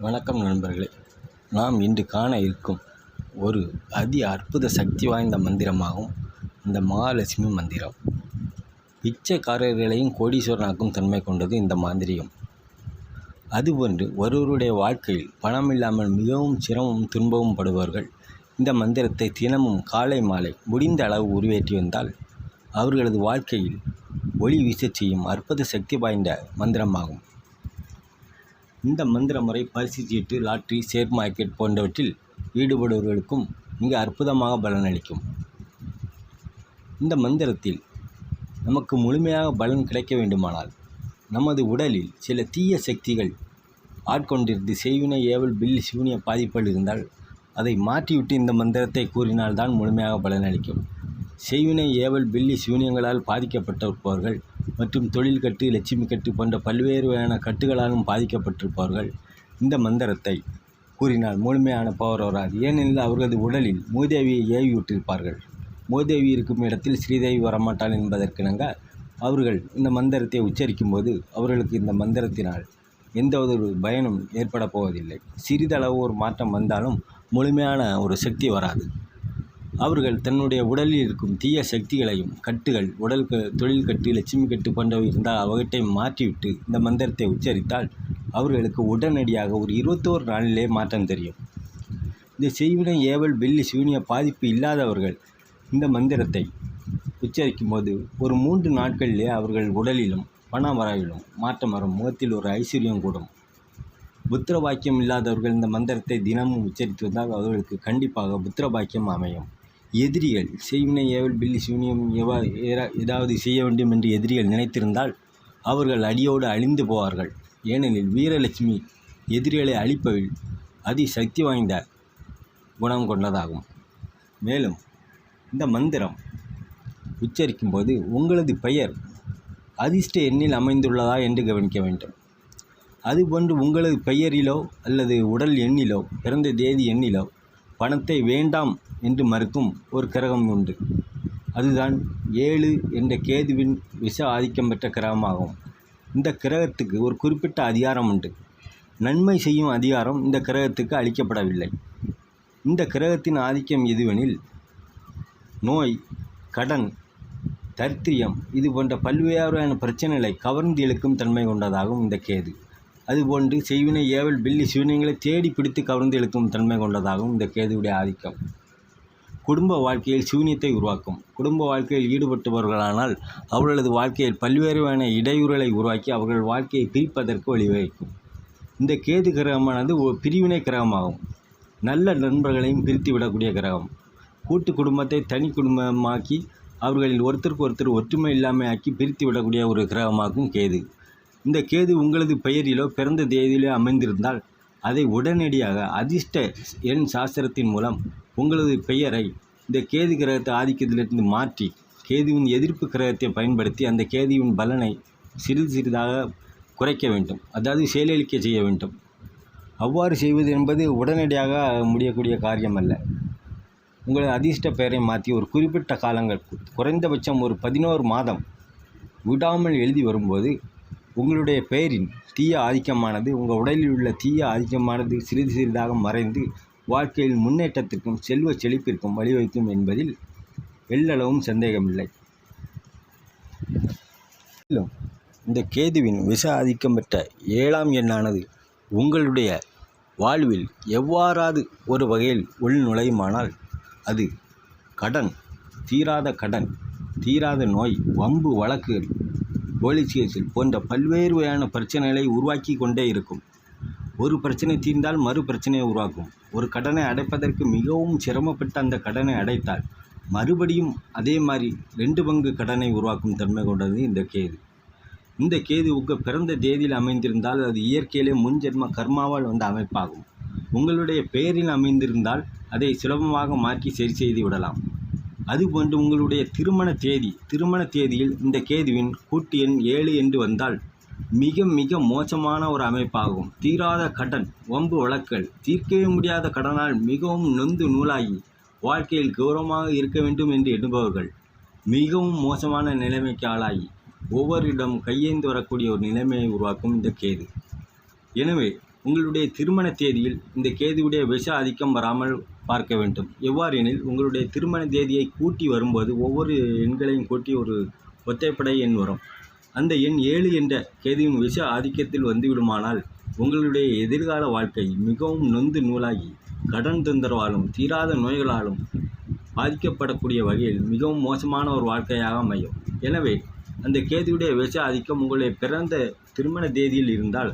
வணக்கம் நண்பர்களே. நாம் இன்று காண இருக்கும் ஒரு அதி அற்புத சக்தி வாய்ந்த மந்திரமாகும் இந்த மகாலட்சுமி மந்திரம். பிச்சைக்காரர்களையும் கோடீஸ்வரனாக்கும் தன்மை கொண்டது இந்த மாந்திரிகம். அதுபோன்று ஒருவருடைய வாழ்க்கையில் பணம் இல்லாமல் மிகவும் சிரமமும் துன்பமும் படுபவர்கள் இந்த மந்திரத்தை தினமும் காலை மாலை முடிந்த அளவு உருவேற்றி வந்தால் அவர்களது வாழ்க்கையில் ஒளி வீசச் செய்யும் அற்புத சக்தி வாய்ந்த மந்திரமாகும். இந்த மந்திர முறை பரிசு சீட்டு லாட்ரி ஷேர் மார்க்கெட் போன்றவற்றில் ஈடுபடுபவர்களுக்கும் மிக அற்புதமாக பலனளிக்கும். இந்த மந்திரத்தில் நமக்கு முழுமையாக பலன் கிடைக்க வேண்டுமானால் நமது உடலில் சில தீய சக்திகள் ஆட்கொண்டிருந்து செய்வினை ஏவல் பில்லி சிவனிய பாதிப்புகள் இருந்தால் அதை மாற்றிவிட்டு இந்த மந்திரத்தை கூறினால்தான் முழுமையாக பலனளிக்கும். செய்வினை ஏவல் பில்லி சூனியங்களால் பாதிக்கப்பட்டிருப்பவர்கள் மற்றும் தொழில் கட்டு லட்சுமி கட்டு போன்ற பல்வேறு வகையான கட்டுகளாலும் பாதிக்கப்பட்டிருப்பார்கள். இந்த மந்திரத்தை கூறினால் முழுமையான பவர் வராது. ஏனெனில் அவர்களது உடலில் மூதேவியை ஏவி விட்டிருப்பார்கள் மூதேவி இருக்கும் இடத்தில் ஸ்ரீதேவி வரமாட்டாள் என்பதற்கிணங்க அவர்கள் இந்த மந்திரத்தை உச்சரிக்கும் போது அவர்களுக்கு இந்த மந்திரத்தினால் எந்த ஒரு பயனும் ஏற்பட போவதில்லை. சிறிதளவு ஒரு மாற்றம் வந்தாலும் முழுமையான ஒரு சக்தி வராது. அவர்கள் தன்னுடைய உடலில் இருக்கும் தீய சக்திகளையும் கட்டுகள் உடல் க தொழில் கட்டு லட்சுமி கட்டு போன்றவை இருந்தால் அவற்றை மாற்றிவிட்டு இந்த மந்திரத்தை உச்சரித்தால் அவர்களுக்கு உடனடியாக ஒரு இருபத்தோரு நாளிலே மாற்றம் தெரியும். இந்த செய்வினை ஏவல் வெள்ளி சூனிய பாதிப்பு இல்லாதவர்கள் இந்த மந்திரத்தை உச்சரிக்கும் போது ஒரு மூன்று நாட்களிலே அவர்கள் உடலிலும் பணவராயிலும் மாற்றம் வரும். முகத்தில் ஒரு ஐஸ்வர்யம் கூடும். புத்திர பாக்கியம் இல்லாதவர்கள் இந்த மந்திரத்தை தினமும் உச்சரித்து வந்தால் அவர்களுக்கு கண்டிப்பாக புத்திர பாக்கியம் அமையும். எதிரிகள் செய்வினை ஏவல் பில்லி சூனியம் எவா ஏதாவது செய்ய வேண்டும் என்று எதிரிகள் நினைத்திருந்தால் அவர்கள் அடியோடு அழிந்து போவார்கள். ஏனெனில் வீரலட்சுமி எதிரிகளை அழிப்பதில் அதி சக்தி வாய்ந்த குணம் கொண்டதாகும். மேலும் இந்த மந்திரம் உச்சரிக்கும்போது உங்களது பெயர் அதிர்ஷ்ட எண்ணில் அமைந்துள்ளதா என்று கவனிக்க வேண்டும். அதுபோன்று உங்களது பெயரிலோ அல்லது உடல் எண்ணிலோ பிறந்த தேதி எண்ணிலோ பணத்தை வேண்டாம் என்று மறுக்கும் ஒரு கிரகம் உண்டு. அதுதான் ஏழு என்ற கேதுவின் விஷ ஆதிக்கம் பெற்ற கிரகமாகும். இந்த கிரகத்துக்கு ஒரு குறிப்பிட்ட அதிகாரம் உண்டு. நன்மை செய்யும் அதிகாரம் இந்த கிரகத்துக்கு அளிக்கப்படவில்லை. இந்த கிரகத்தின் ஆதிக்கம் எதுவெனில் நோய் கடன் தரித்திரியம் இது போன்ற பல்வேறான பிரச்சனைகளை கவர்ந்து இழுக்கும் தன்மை கொண்டதாகும் இந்த கேது. அதுபோன்று செய்வினை ஏவல் பில்லி சிவனியங்களை தேடி பிடித்து கவர்ந்து இழுக்கும் தன்மை கொண்டதாகவும் இந்த கேதுவுடைய ஆதிக்கம். குடும்ப வாழ்க்கையில் சூன்யத்தை உருவாக்கும். குடும்ப வாழ்க்கையில் ஈடுபட்டவர்களானால் அவர்களது வாழ்க்கையில் பல்வேறு வகையான இடையூறுகளை உருவாக்கி அவர்கள் வாழ்க்கையை பிரிப்பதற்கு வழிவகுக்கும். இந்த கேது கிரகமானது பிரிவினை கிரகமாகும். நல்ல நண்பர்களையும் பிரித்து விடக்கூடிய கிரகம். கூட்டு குடும்பத்தை தனி குடும்பமாக்கி அவர்களில் ஒருத்தருக்கு ஒருத்தர் ஒற்றுமை இல்லாமல் ஆக்கி பிரித்து விடக்கூடிய ஒரு கிரகமாகும் கேது. இந்த கேது உங்களது பெயரிலோ பிறந்த தேதியிலோ அமைந்திருந்தால் அதை உடனடியாக அதிர்ஷ்ட எண் சாஸ்திரத்தின் மூலம் உங்களது பெயரை இந்த கேது கிரகத்தை ஆதிக்கத்திலிருந்து மாற்றி கேதுவின் எதிர்ப்பு கிரகத்தை பயன்படுத்தி அந்த கேதுவின் பலனை சிறிது சிறிதாக குறைக்க வேண்டும். அதாவது செயலளிக்க செய்ய வேண்டும். அவ்வாறு செய்வது என்பது உடனடியாக முடியக்கூடிய காரியம் அல்ல உங்களது அதிர்ஷ்ட பெயரை மாற்றி ஒரு குறிப்பிட்ட காலங்கள் குறைந்தபட்சம் ஒரு பதினோரு மாதம் விடாமல் எழுதி வரும்போது உங்களுடைய பெயரின் தீய ஆதிக்கமானது உங்கள் உடலில் உள்ள தீய ஆதிக்கமானது சிறிது சிறிதாக மறைந்து வாழ்க்கையில் முன்னேற்றத்திற்கும் செல்வ செழிப்பிற்கும் வழிவகுக்கும் என்பதில் எள்ளளவும் சந்தேகமில்லை. மேலும் இந்த கேதுவின் விஷ ஆதிக்கம் பெற்ற ஏழாம் எண்ணானது உங்களுடைய வாழ்வில் எவ்வாறாது ஒரு வகையில் உள் நுழையுமானால் அது கடன் தீராத கடன் தீராத நோய் வம்பு வழக்குகள் போலீஸ் கேஸில் போன்ற பல்வேறு வகையான பிரச்சனைகளை உருவாக்கி கொண்டே இருக்கும். ஒரு பிரச்சனை தீர்ந்தால் மறு பிரச்சனையை உருவாக்கும். ஒரு கடனை அடைப்பதற்கு மிகவும் சிரமப்பட்டு அந்த கடனை அடைத்தால் மறுபடியும் அதே மாதிரி ரெண்டு பங்கு கடனை உருவாக்கும் தன்மை கொண்டது இந்த கேது. இந்த கேது உங்கள் பிறந்த தேதியில் அமைந்திருந்தால் அது இயற்கையிலே முன்ஜென்ம கர்மாவால் வந்த அமைப்பாகும். உங்களுடைய பெயரில் அமைந்திருந்தால் அதை சுலபமாக மாற்றி சரி செய்து விடலாம். அதுபோன்று உங்களுடைய திருமண தேதி திருமண தேதியில் இந்த கேதுவின் கூட்டு எண் ஏழு என்று வந்தால் மிக மிக மோசமான ஒரு அமைப்பாகும். தீராத கடன் வம்பு வழக்கல் தீர்க்கவே முடியாத கடனால் மிகவும் நொந்து நூலாகி வாழ்க்கையில் கௌரவமாக இருக்க வேண்டும் என்று எண்ணுபவர்கள் மிகவும் மோசமான நிலைமைக்கு ஆளாகி ஒவ்வொருடம் கையேந்து வரக்கூடிய ஒரு நிலைமையை உருவாக்கும் இந்த கேது. எனவே உங்களுடைய திருமண தேதியில் இந்த கேதுவுடைய விஷ ஆதிக்கம் வராமல் பார்க்க வேண்டும். எவ்வாறெனில் உங்களுடைய திருமண தேதியை கூட்டி வரும்போது ஒவ்வொரு எண்களையும் கூட்டி ஒரு ஒத்தைப்படை எண் வரும். அந்த எண் ஏழு என்ற கேதுவின் விஷ ஆதிக்கத்தில் வந்துவிடுமானால் உங்களுடைய எதிர்கால வாழ்க்கை மிகவும் நொந்து நூலாகி கடன் தொந்தரவாலும் தீராத நோய்களாலும் பாதிக்கப்படக்கூடிய வகையில் மிகவும் மோசமான ஒரு வாழ்க்கையாக அமையும். எனவே அந்த கேதுவுடைய விஷ ஆதிக்கம் உங்களுடைய பிறந்த திருமண தேதியில் இருந்தால்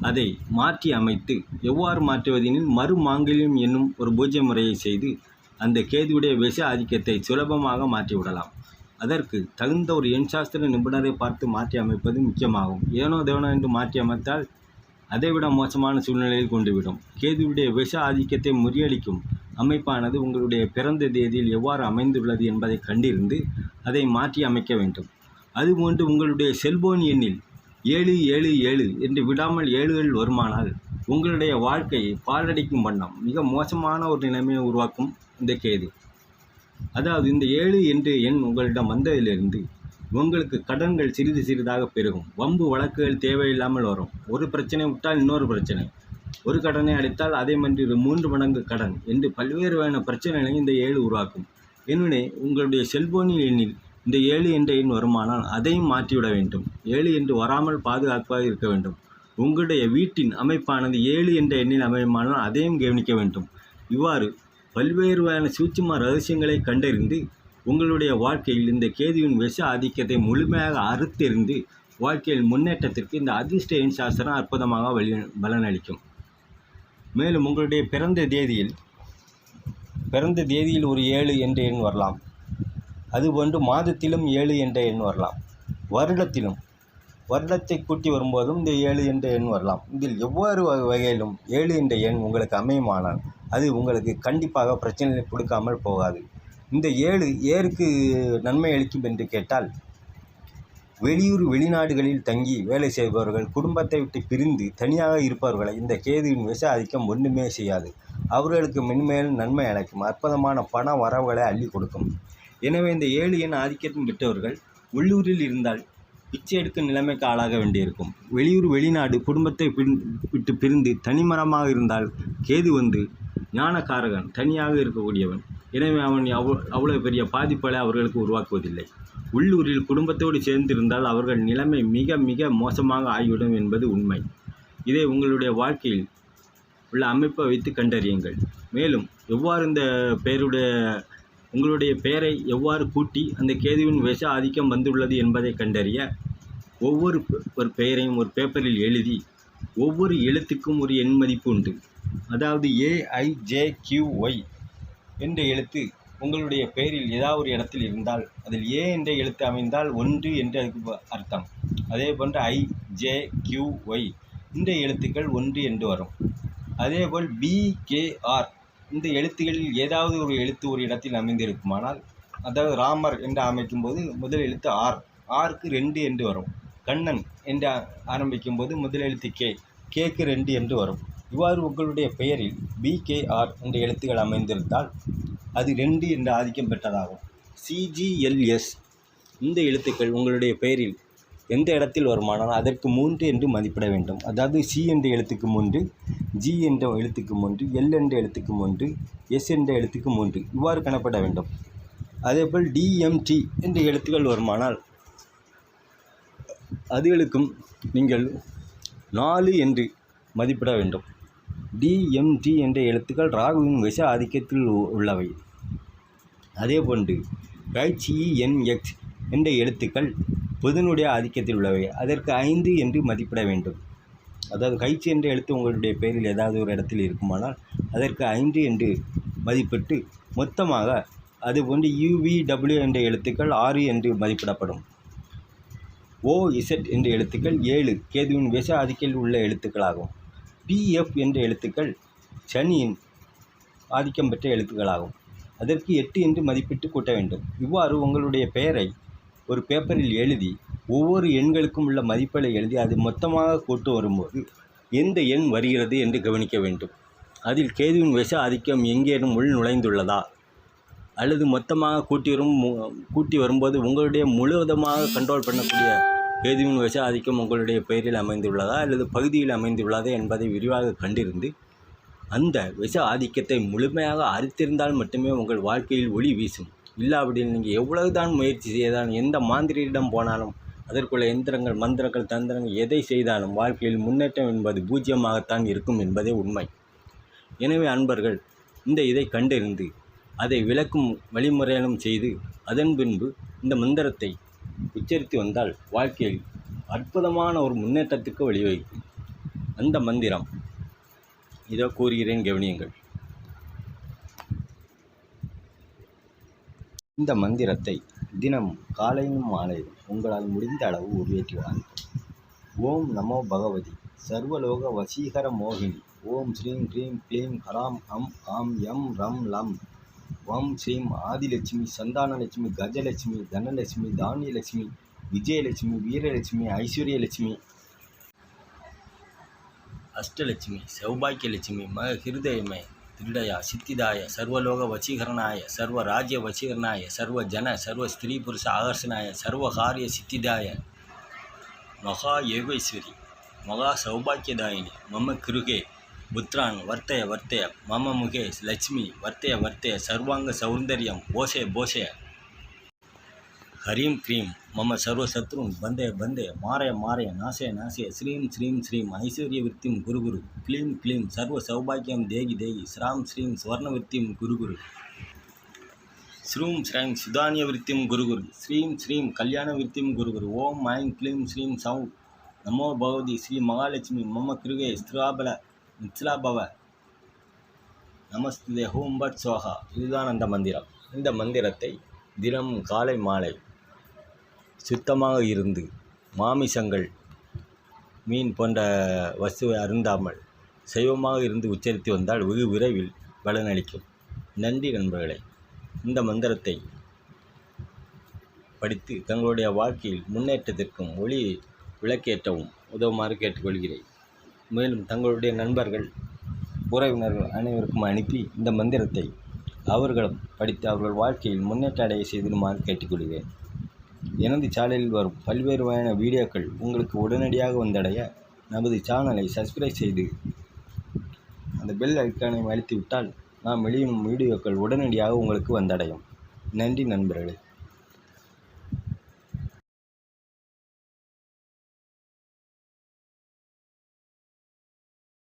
அதை மாற்றி அமைத்து எவ்வாறு மாற்றுவதெனில் மறுமாங்கல்யம் என்னும் ஒரு பூஜை முறையை செய்து அந்த கேதுவுடைய விஷ ஆதிக்கத்தை சுலபமாக மாற்றிவிடலாம். அதற்கு தகுந்த ஒரு எண் சாஸ்திர நிபுணரை பார்த்து மாற்றி அமைப்பது முக்கியமாகும். ஏனோ தேவனோ என்று மாற்றி அமைத்தால் அதைவிட மோசமான சூழ்நிலையில் கொண்டுவிடும். கேதுவுடைய விஷ ஆதிக்கத்தை முறியடிக்கும் அமைப்பானது உங்களுடைய பிறந்த தேதியில் எவ்வாறு அமைந்துள்ளது என்பதை கண்டிருந்து அதை மாற்றி அமைக்க வேண்டும். அதுபோன்று உங்களுடைய செல்போன் எண்ணில் ஏழு ஏழு ஏழு என்று விடாமல் ஏழுகள் வருமானால் உங்களுடைய வாழ்க்கையை பாழடிக்கும் வண்ணம் மிக மோசமான ஒரு நிலைமையை உருவாக்கும் இந்த கேது. அதாவது இந்த ஏழு என்று எண் உங்களிடம் வந்ததிலிருந்து உங்களுக்கு கடன்கள் சிறிது சிறிதாக பெருகும். வம்பு வழக்குகள் தேவையில்லாமல் வரும். ஒரு பிரச்சனை விட்டால் இன்னொரு பிரச்சனை. ஒரு கடனை அடைத்தால் அதே மாதிரி மூன்று மடங்கு கடன் என்று பல்வேறு வகையான பிரச்சனைகளை இந்த ஏழு உருவாக்கும். எனவே உங்களுடைய செல்போனில் எண்ணில் இந்த ஏழு என்ற எண் வருமானால் அதையும் மாற்றிவிட வேண்டும். ஏழு என்று வராமல் பாதுகாப்பாக இருக்க வேண்டும். உங்களுடைய வீட்டின் அமைப்பானது ஏழு என்ற எண்ணில் அமையுமானால் அதையும் கவனிக்க வேண்டும். இவ்வாறு பல்வேறு வகையான சூட்சும ரகசியங்களை கண்டறிந்து உங்களுடைய வாழ்க்கையில் இந்த கேதுவின் விஷ ஆதிக்கத்தை முழுமையாக அறுத்தெறிந்து வாழ்க்கையில் முன்னேற்றத்திற்கு இந்த அதிர்ஷ்ட எண் சாஸ்திரம் அற்புதமாக வழி பலனளிக்கும். மேலும் உங்களுடைய பிறந்த தேதியில் பிறந்த தேதியில் ஒரு ஏழு என்ற எண் வரலாம். அதுபோன்று மாதத்திலும் ஏழு என்ற எண் வரலாம். வருடத்திலும். வருடத்தை கூட்டி வரும்போதும் இந்த ஏழு என்ற எண் வரலாம். இதில் எவ்வாறு வகை- வகையிலும் ஏழு என்ற எண் உங்களுக்கு அமையுமானால் அது உங்களுக்கு கண்டிப்பாக பிரச்சனை கொடுக்காமல் போகாது. இந்த ஏழு ஏருக்கு நன்மை அளிக்கும் என்று கேட்டால் வெளியூர் வெளிநாடுகளில் தங்கி வேலை செய்பவர்கள் குடும்பத்தை விட்டு பிரிந்து தனியாக இருப்பவர்களை இந்த கேதுவின் விஷ ஆதிக்கம் ஒன்றுமே செய்யாது. அவர்களுக்கு மென்மேலும் நன்மை அளிக்கும் அற்புதமான பண வரவுகளை அள்ளி கொடுக்கும். எனவே இந்த ஏழு எண் ஆதிக்கத்தின் பெற்றவர்கள் உள்ளூரில் இருந்தால் பிச்சை எடுக்கும் நிலைமைக்கு ஆளாக வேண்டியிருக்கும். வெளியூர் வெளிநாடு குடும்பத்தை பின் விட்டு பிரிந்து தனிமரமாக இருந்தால் கேது வந்து ஞானக்காரகன் தனியாக இருக்கக்கூடியவன். எனவே அவன் அவ்வளோ அவ்வளோ பெரிய பாதிப்புகளை அவர்களுக்கு உருவாக்குவதில்லை. உள்ளூரில் குடும்பத்தோடு சேர்ந்திருந்தால் அவர்கள் நிலைமை மிக மிக மோசமாக ஆகிவிடும் என்பது உண்மை. இதை உங்களுடைய வாழ்க்கையில் உள்ள அமைப்பை வைத்து கண்டறியுங்கள். மேலும் எவ்வாறு இந்த பெயருடைய உங்களுடைய பெயரை எவ்வாறு கூட்டி அந்த கேதுவின் விஷ ஆதிக்கம் வந்துள்ளது என்பதை கண்டறிய ஒவ்வொரு ஒரு பெயரையும் ஒரு பேப்பரில் எழுதி ஒவ்வொரு எழுத்துக்கும் ஒரு எண் மதிப்பு உண்டு. அதாவது ஏஐஜேக்யூஒய் என்ற எழுத்து உங்களுடைய பெயரில் ஏதாவது ஒரு இடத்தில் இருந்தால் அதில் ஏ என்ற எழுத்து அமைந்தால் ஒன்று என்று அதுக்கு அர்த்தம். அதே போன்று ஐ ஜே கியூ ஒய் இந்த எழுத்துக்கள் ஒன்று என்று வரும். அதேபோல் பி இந்த எழுத்துக்களில் ஏதாவது ஒரு எழுத்து ஒரு இடத்தில் அமைந்திருக்குமானால் அதாவது ராமர் என்று அமைக்கும்போது முதல் எழுத்து ஆர். ஆருக்கு ரெண்டு என்று வரும். கண்ணன் என்று ஆரம்பிக்கும் ஆரம்பிக்கும்போது முதல் எழுத்து கே. கேக்கு ரெண்டு என்று வரும். இவ்வாறு உங்களுடைய பெயரில் பிகேஆர் என்ற எழுத்துக்கள் அமைந்திருந்தால் அது ரெண்டு என்று ஆதிக்கம் பெற்றதாகும். சிஜிஎல்எஸ் இந்த எழுத்துக்கள் உங்களுடைய பெயரில் எந்த இடத்தில் வருமானால் அதற்கு மூன்று என்று மதிப்பிட வேண்டும். அதாவது சி என்ற எழுத்துக்கு மூன்று ஜி என்ற எழுத்துக்கு மூன்று எல் என்ற எழுத்துக்கு மூன்று எஸ் என்ற எழுத்துக்கு மூன்று. இவ்வாறு கணப்பட வேண்டும். அதேபோல் டிஎம்டி என்ற எழுத்துக்கள் வருமானால் அதுகளுக்கும் நீங்கள் நாலு என்று மதிப்பிட வேண்டும். டிஎம்டி என்ற எழுத்துக்கள் ராகுவின் விஷ ஆதிக்கத்தில் உள்ளவை. அதே போன்று ஹெச்இஎன்எக்ஸ் e, என்ற எழுத்துக்கள் புதனுடைய ஆதிக்கத்தில் உள்ளவை. அதற்கு ஐந்து என்று மதிப்பிட வேண்டும். அதாவது கைச்சி என்ற எழுத்து உங்களுடைய பெயரில் ஏதாவது ஒரு இடத்தில் இருக்குமானால் அதற்கு ஐந்து என்று மதிப்பிட்டு மொத்தமாக அதுபோன்று யூவிடபிள்யூ என்ற எழுத்துக்கள் ஆறு என்று மதிப்பிடப்படும். ஓ இசட் என்ற எழுத்துக்கள் ஏழு கேதுவின் விஷ ஆதிக்கில் உள்ள எழுத்துக்களாகும். பிஎஃப் என்ற எழுத்துக்கள் சனியின் ஆதிக்கம் பெற்ற எழுத்துக்களாகும். அதற்கு எட்டு என்று மதிப்பிட்டு கூட்ட வேண்டும். இவ்வாறு உங்களுடைய பெயரை ஒரு பேப்பரில் எழுதி ஒவ்வொரு எண்களுக்கும் உள்ள மதிப்புகளை எழுதி அது மொத்தமாக கூட்டு வரும்போது எந்த எண் வருகிறது என்று கவனிக்க வேண்டும். அதில் கேதுவின் விஷ ஆதிக்கம் எங்கேனும் உள் நுழைந்துள்ளதா? அல்லது மொத்தமாக கூட்டி வரும் கூட்டி வரும்போது உங்களுடைய முழுவதமாக கண்ட்ரோல் பண்ணக்கூடிய கேதுவின் விஷ ஆதிக்கம் உங்களுடைய பெயரில் அமைந்துள்ளதா? அல்லது பகுதியில் அமைந்துள்ளதா என்பதை விரிவாக கண்டிருந்து அந்த விஷ ஆதிக்கத்தை முழுமையாக அறுத்திருந்தால் மட்டுமே உங்கள் வாழ்க்கையில் ஒளி வீசும். இல்லாவிடில் நீங்கள் எவ்வளவுதான் முயற்சி செய்தாலும் எந்த மாந்திரியிடம் போனாலும் அதற்குள்ள எந்திரங்கள் மந்திரங்கள் தந்திரங்கள் எதை செய்தாலும் வாழ்க்கையில் முன்னேற்றம் என்பது பூஜ்ஜியமாகத்தான் இருக்கும் என்பதே உண்மை. எனவே அன்பர்கள் இந்த இதை கண்டறிந்து அதை விளக்கும் வழிமுறையிலும் செய்து அதன் பின்பு இந்த மந்திரத்தை உச்சரித்து வந்தால் வாழ்க்கையில் அற்புதமான ஒரு முன்னேற்றத்துக்கு வழிவகுக்கும். அந்த மந்திரம். இதோ கூறுகிறேன் கவனியங்கள். இந்த மந்திரத்தை தினம் காலையும் மாலையும் உங்களால் முடிந்த அளவு உருவேற்றி வாருங்கள் ஓம் நமோ பகவதி. சர்வலோக வசீகர மோகினி. ஓம் ஸ்ரீம் க்ரீம் க்ளீம் ஹராம் அம் ஆம் எம் ரம் லம். ஓம் ஸ்ரீம் ஆதிலட்சுமி சந்தானலட்சுமி கஜலட்சுமி தனலட்சுமி தானியலட்சுமி விஜயலட்சுமி வீரலட்சுமி ஐஸ்வர்யலட்சுமி அஷ்டலட்சுமி சௌபாக்கியலட்சுமி மக ஹிருதயமே திருடயா சித்திதாய சர்வலோக வசீகரனாய சர்வ ராஜ்ய வசீகரனாய சர்வ ஜன சர்வ ஸ்திரீ புருஷ ஆகர்ஷனாய சர்வ காரிய சித்திதாய. மகா யோகேஸ்வரி மகா சௌபாக்கியதாயினி மம கிருகே புத்ரான் வர்த்தய வர்த்தய மம முகே லட்சுமி வர்த்தய வர்த்தய சர்வாங்க சௌந்தர்யம் போஷே போஷே. ஹரீம் க்ரீம். மம சர்வசத்ருன் பந்தே பந்தே மாரய மாரய நாசே நாசே. ஸ்ரீம் ஸ்ரீம் ஸ்ரீம். ஐஸ்வர்ய விருத்திம் குரு குரு. கிளீம் க்ளீம். சர்வ சௌபாக்கியம் தேகி தேகி. ஸ்ராம் ஸ்ரீம். ஸ்வர்ண விருத்திம் குரு குரு. ஸ்ரூம் ஸ்ரீம் சுதானிய விருத்திம் குரு குரு. ஸ்ரீம் ஸ்ரீம். கல்யாண விருத்திம் குரு குரு. ஓம் ஐம் க்ளீம் ஸ்ரீம். சௌ. நமோ பகவதி. ஸ்ரீ மகாலட்சுமி. மம கிருகே. ஸ்திராபல. நித்லாபவ. நமஸ்தே. Home but சோஹா. இதுதான் அந்த மந்திரம். இந்த மந்திரத்தை தினம் காலை மாலை சுத்தமாக இருந்து மாமிசங்கள் மீன் போன்ற வஸ்துவை அருந்தாமல் சைவமாக இருந்து உச்சரித்து வந்தால் வெகு விரைவில் பலனளிக்கும் நன்றி நண்பர்களே. இந்த மந்திரத்தை படித்து தங்களுடைய வாழ்க்கையில் முன்னேற்றத்திற்கும் ஒளி விளக்கேற்றவும் உதவுமாறு கேட்டுக்கொள்கிறேன். மேலும் தங்களுடைய நண்பர்கள் உறவினர்கள் அனைவருக்கும் அனுப்பி இந்த மந்திரத்தை அவர்களும் படித்து அவர்கள் வாழ்க்கையில் முன்னேற்ற அடைய செய்திடுமாறு கேட்டுக்கொள்கிறேன். எனது சேனலில் வரும் பல்வேறு வகையான வீடியோக்கள் உங்களுக்கு உடனடியாக வந்தடைய நமது சேனலை சப்ஸ்கிரைப் செய்து அந்த பெல் ஐக்கானை அழுத்திவிட்டால் நாம் வெளியிடும் வீடியோக்கள் உடனடியாக உங்களுக்கு வந்தடையும். நன்றி நண்பர்களே.